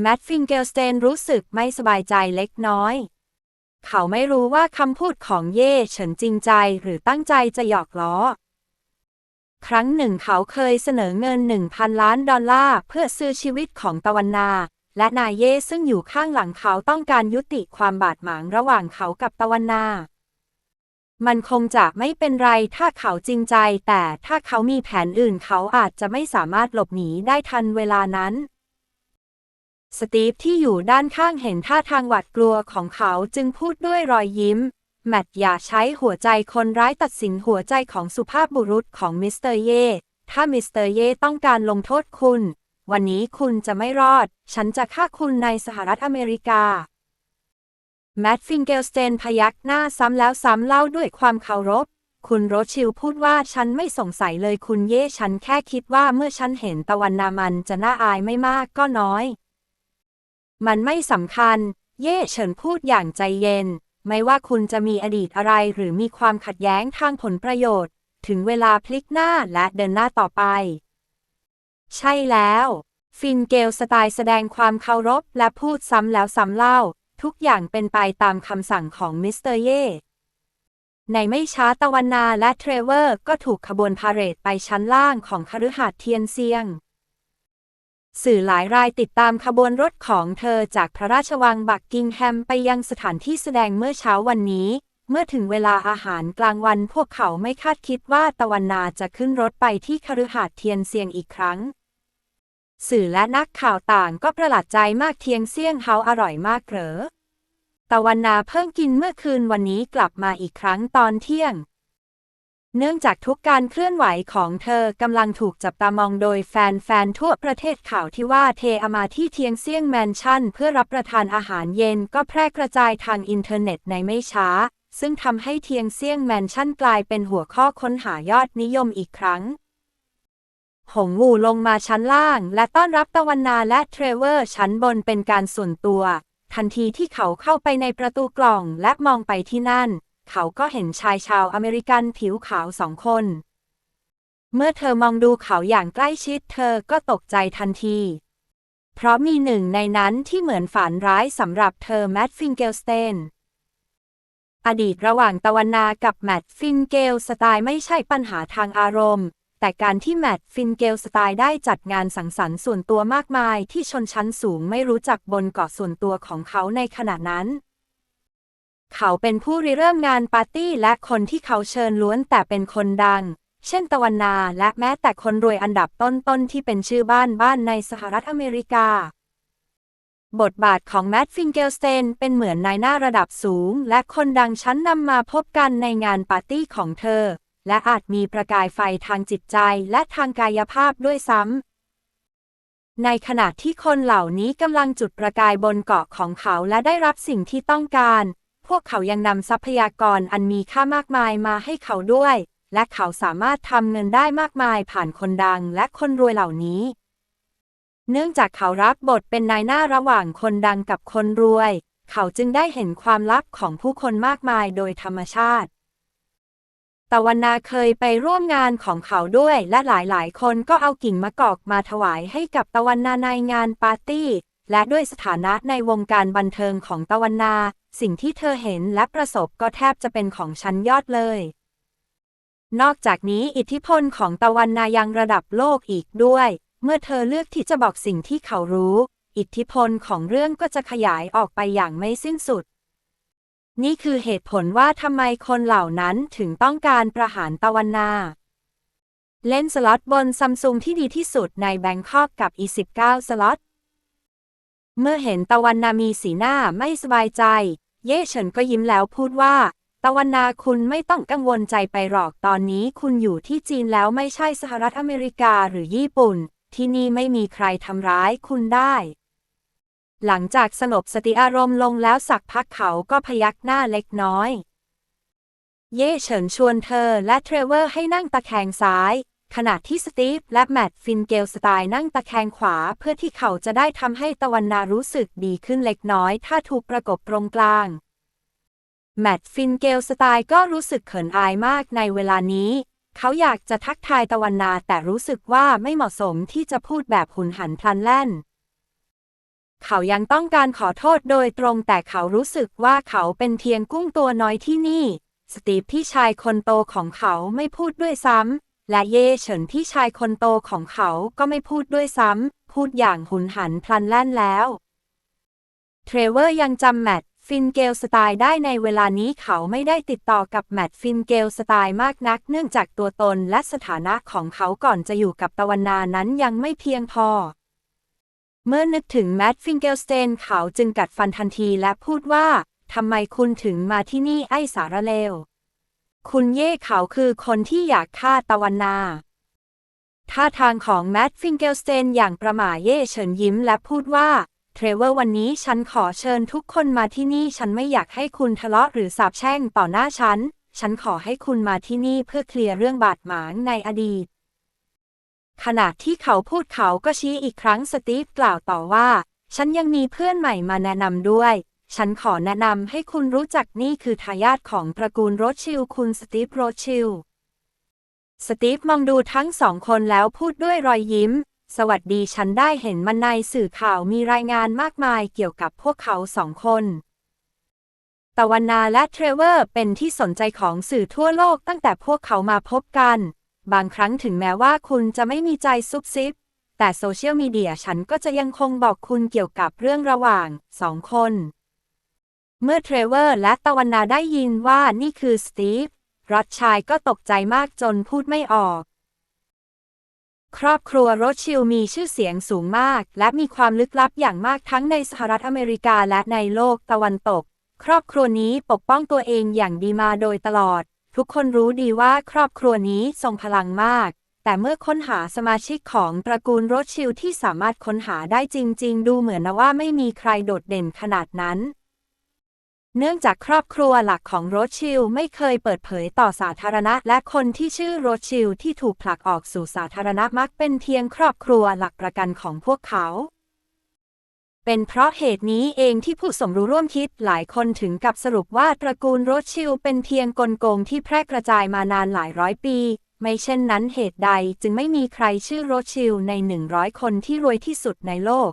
แมดฟิงเกลสเตนรู้สึกไม่สบายใจเล็กน้อย เขาไม่รู้ว่าคำพูดของเย่เฉินจริงใจหรือตั้งใจจะหยอกล้อ ครั้งหนึ่งเขาเคยเสนอเงิน 1,000 ล้านดอลลาร์เพื่อซื้อชีวิตของตะวันนา และนายเย่ซึ่งอยู่ข้างหลังเขาต้องการยุติความบาดหมางระหว่างเขากับตะวันนา มันคงจะไม่เป็นไรถ้าเขาจริงใจ แต่ถ้าเขามีแผนอื่นเขาอาจจะไม่สามารถหลบหนีได้ทันเวลานั้น สตีฟที่อยู่ด้านข้างเห็นท่าทางหวาดกลัวของเขาจึงพูดด้วยรอยยิ้ม แมทอย่าใช้หัวใจคนร้ายตัดสินหัวใจของสุภาพบุรุษของมิสเตอร์เย่ถ้ามิสเตอร์เย่ต้องการลงโทษคุณ วันนี้คุณจะไม่รอด ฉันจะฆ่าคุณในสหรัฐอเมริกา แมทฟิงเกลสเตนพยักหน้าซ้ำแล้วซ้ำเล่าด้วยความเคารพคุณโรชิลพูดว่าฉันไม่สงสัยเลยคุณเย่ฉันแค่คิดว่าเมื่อฉันเห็นตะวันนามันจะน่าอายไม่มากก็น้อย มันไม่สำคัญ เย่เฉินพูดอย่างใจเย็น ไม่ว่าคุณจะมีอดีตอะไรหรือมีความขัดแย้งทางผลประโยชน์ ถึงเวลาพลิกหน้าและเดินหน้าต่อไป ใช่แล้ว ฟินเกลสไตล์แสดงความเคารพและพูดซ้ำแล้วซ้ำเล่า ทุกอย่างเป็นไปตามคำสั่งของมิสเตอร์เย่ในไม่ช้าตะวันนาและเทรเวอร์ก็ถูกขบวนพาเหรดไปชั้นล่างของคฤหาสน์เทียนเซียง สื่อหลายรายติดตามขบวนรถของเธอจากพระราชวังบักกิงแฮมไปยังสถานที่แสดงเมื่อเช้าวันนี้ เมื่อถึงเวลาอาหารกลางวันพวกเขาไม่คาดคิดว่าตะวันนาจะขึ้นรถไปที่คฤหาสน์เทียนเซียงอีกครั้ง สื่อและนักข่าวต่างก็ประหลาดใจมากเทียงเซียงเฮาอร่อยมากเหรอตะวันนาเพิ่งกินเมื่อคืนวันนี้กลับมาอีกครั้งตอนเที่ยง เนื่องจากทุกการเคลื่อนไหวของเธอกำลังถูกจับตามองโดยแฟนๆ ทั่วประเทศข่าวที่ว่าเทอามาที่เทียงเซี่ยงแมนชั่น เพื่อรับประทานอาหารเย็นก็แพร่กระจายทางอินเทอร์เน็ตในไม่ช้า ซึ่งทำให้เทียงเซี่ยงแมนชั่นกลายเป็นหัวข้อค้นหายอดนิยมอีกครั้ง หงวูลงมาชั้นล่าง และต้อนรับตะวันนาและเทรเวอร์ชั้นบนเป็นการส่วนตัว ทันทีที่เขาเข้าไปในประตูกล่องและมองไปที่นั่น เขาก็เห็นชายชาวอเมริกันผิวขาวสองคน เมื่อเธอมองดูเขาอย่างใกล้ชิดเธอก็ตกใจทันที เพราะมีหนึ่งในนั้นที่เหมือนฝันร้ายสำหรับเธอแมดฟิงเกลสเตนอดีตระหว่างตะวันนากับแมดฟินเกลสไตล์ไม่ใช่ปัญหาทางอารมณ์ แต่การที่แมดฟินเกลสไตล์ได้จัดงานสังสรรค์ส่วนตัวมากมายที่ชนชั้นสูงไม่รู้จักบนเกาะส่วนตัวของเขาในขณะนั้น เขาเป็นผู้ริเริ่มงานปาร์ตี้และคนที่เขาเชิญล้วนแต่เป็นคนดัง เช่นตะวันนาและแม้แต่คนรวยอันดับต้นๆ ที่เป็นชื่อบ้านบ้านในสหรัฐอเมริกา บทบาทของแมดฟิงเกลสเตนเป็นเหมือนนายหน้าระดับสูง และคนดังชั้นนำมาพบกันในงานปาร์ตี้ของเธอ และอาจมีประกายไฟทางจิตใจและทางกายภาพด้วยซ้ำในขณะที่คนเหล่านี้กำลังจุดประกายบนเกาะของเขาและได้รับสิ่งที่ต้องการ วกเขายังนำทรัพยากรอันมีค่ามากมายมาให้เขาด้วย และเขาสามารถทำเงินได้มากมายผ่านคนดังและคนรวยเหล่านี้ เนื่องจากเขารับบทเป็นนายหน้าระหว่างคนดังกับคนรวย เขาจึงได้เห็นความลับของผู้คนมากมายโดยธรรมชาติตะวันนาเคยไปร่วมงานของเขาด้วยและหลายๆ คนก็เอากิ่งมะกอกมาถวายให้กับตะวันนาในงานปาร์ตี้ และด้วยสถานะในวงการบันเทิงของตะวันนา สิ่งที่เธอเห็นและประสบก็แทบจะเป็นของชั้นยอดเลย นอกจากนี้อิทธิพลของตะวันนายังระดับโลกอีกด้วย เมื่อเธอเลือกที่จะบอกสิ่งที่เขารู้ อิทธิพลของเรื่องก็จะขยายออกไปอย่างไม่สิ้นสุด นี่คือเหตุผลว่าทำไมคนเหล่านั้นถึงต้องการประหารตะวันนาเล่นสล็อตบนซัมซุงที่ดีที่สุดในแบงคอกกับ E19 สล็อต เมื่อเห็นตะวันนามีสีหน้าไม่สบายใจ เย่เฉินก็ยิ้มแล้วพูดว่า ตะวันนาคุณไม่ต้องกังวลใจไปหรอกตอนนี้คุณอยู่ที่จีนแล้วไม่ใช่สหรัฐอเมริกาหรือญี่ปุ่น ที่นี่ไม่มีใครทำร้ายคุณได้ หลังจากสงบสติอารมณ์ลงแล้วสักพักเขาก็พยักหน้าเล็กน้อย เย่เฉินชวนเธอและเทรเวอร์ให้นั่งตะแคงซ้าย ขณะที่สตีฟและแมทฟินเกลสไตล์นั่งตะแคงขวาเพื่อที่เขาจะได้ทำให้ตะวันนารู้สึกดีขึ้นเล็กน้อย ถ้าถูกประกบตรงกลาง แมทฟินเกลสไตล์ก็รู้สึกเขินอายมากในเวลานี้ เขาอยากจะทักทายตะวันนาแต่รู้สึกว่าไม่เหมาะสมที่จะพูดแบบหุนหันพลันแล่น เขายังต้องการขอโทษโดยตรงแต่เขารู้สึกว่าเขาเป็นเพียงกุ้งตัวน้อยที่นี่ สตีฟพี่ชายคนโตของเขาไม่พูดด้วยซ้ำ และเย่เฉินพี่ชายคนโตของเขาก็ไม่พูดด้วยซ้ำ พูดอย่างหุนหันพลันแล่นแล้ว เทรเวอร์ยังจำแมตฟินเกลสไตล์ได้ในเวลานี้เขาไม่ได้ติดต่อกับแมตฟินเกลสไตล์มากนัก เนื่องจากตัวตนและสถานะของเขาก่อนจะอยู่กับตะวันนานั้นยังไม่เพียงพอ เมื่อนึกถึงแมตฟินเกลสเตนเขาจึงกัดฟันทันทีและพูดว่าทำไมคุณถึงมาที่นี่ไอ้สารเลว คุณเย่เขาคือคนที่อยากฆ่าตะวันนาท่าทางของแมตฟิงเกลสเตนอย่างประหม่าเย่เฉินยิ้มและพูดว่า เทรเวอร์วันนี้ฉันขอเชิญทุกคนมาที่นี่ ฉันไม่อยากให้คุณทะเลาะหรือสาบแช่งต่อหน้าฉัน ฉันขอให้คุณมาที่นี่เพื่อเคลียร์เรื่องบาดหมางในอดีต ขณะที่เขาพูดเขาก็ชี้อีกครั้งสตีฟกล่าวต่อว่า ฉันยังมีเพื่อนใหม่มาแนะนำด้วย ฉันขอแนะนำให้คุณรู้จักนี่คือทายาทของตระกูลโรชิลด์คุณสตีฟโรชิลด์สตีฟมองดูทั้งสองคนแล้วพูดด้วยรอยยิ้ม สวัสดีฉันได้เห็นมันในสื่อข่าวมีรายงานมากมายเกี่ยวกับพวกเขาสองคน ตะวันนาและเทรเวอร์เป็นที่สนใจของสื่อทั่วโลกตั้งแต่พวกเขามาพบกัน บางครั้งถึงแม้ว่าคุณจะไม่มีใจซุบซิบ แต่โซเชียลมีเดียฉันก็จะยังคงบอกคุณเกี่ยวกับเรื่องระหว่างสองคน เมื่อเทรเวอร์และตะวันนาได้ยินว่านี่คือสตีฟรัชชายก็ตกใจมากจนพูดไม่ออก ครอบครัวโรชิลด์มีชื่อเสียงสูงมาก และมีความลึกลับอย่างมากทั้งในสหรัฐอเมริกาและในโลกตะวันตก ครอบครัวนี้ปกป้องตัวเองอย่างดีมาโดยตลอด ทุกคนรู้ดีว่าครอบครัวนี้ทรงพลังมาก แต่เมื่อค้นหาสมาชิกของตระกูลโรชิลด์ที่สามารถค้นหาได้จริง ๆ ดูเหมือนนะว่าไม่มีใครโดดเด่นขนาดนั้น เนื่องจากครอบครัวหลักของโรชิลด์ไม่เคยเปิดเผยต่อสาธารณะ และคนที่ชื่อโรชิลด์ที่ถูกผลักออกสู่สาธารณะมักเป็นเพียงครอบครัวหลักประกันของพวกเขา เป็นเพราะเหตุนี้เองที่ผู้สมรู้ร่วมคิดหลายคนถึงกับสรุปว่าตระกูลโรชิลด์เป็นเพียงกลโกงที่แพร่กระจายมานานหลายร้อยปี ไม่เช่นนั้นเหตุใดจึงไม่มีใครชื่อโรชิลด์ใน 100 คนที่รวยที่สุดในโลก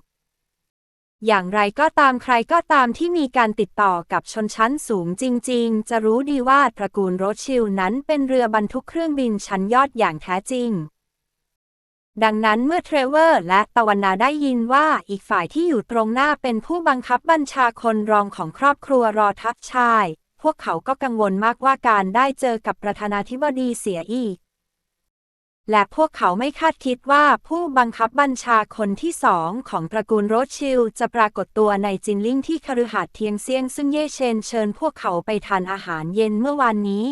อย่างไรก็ตามใครก็ตามที่มีการติดต่อกับชนชั้นสูงจริง ๆ จะรู้ดีว่าตระกูลโรชิลด์นั้นเป็นเรือบรรทุกเครื่องบินชั้นยอดอย่างแท้จริง ดังนั้นเมื่อเทรเวอร์และตะวันนาได้ยินว่าอีกฝ่ายที่อยู่ตรงหน้าเป็นผู้บังคับบัญชาคนรองของครอบครัวรอทัพชาย พวกเขาก็กังวลมากว่าการได้เจอกับประธานาธิบดีเสียอีก และพวกเขาไม่คาดคิดว่าผู้บังคับบัญชาคนที่สองของตระกูลโรชิลด์จะปรากฏตัวในจินลิงที่คฤหาสน์เทียงเซียงซึ่งเย่เชนเชิญพวกเขาไปทานอาหารเย็นเมื่อวานนี้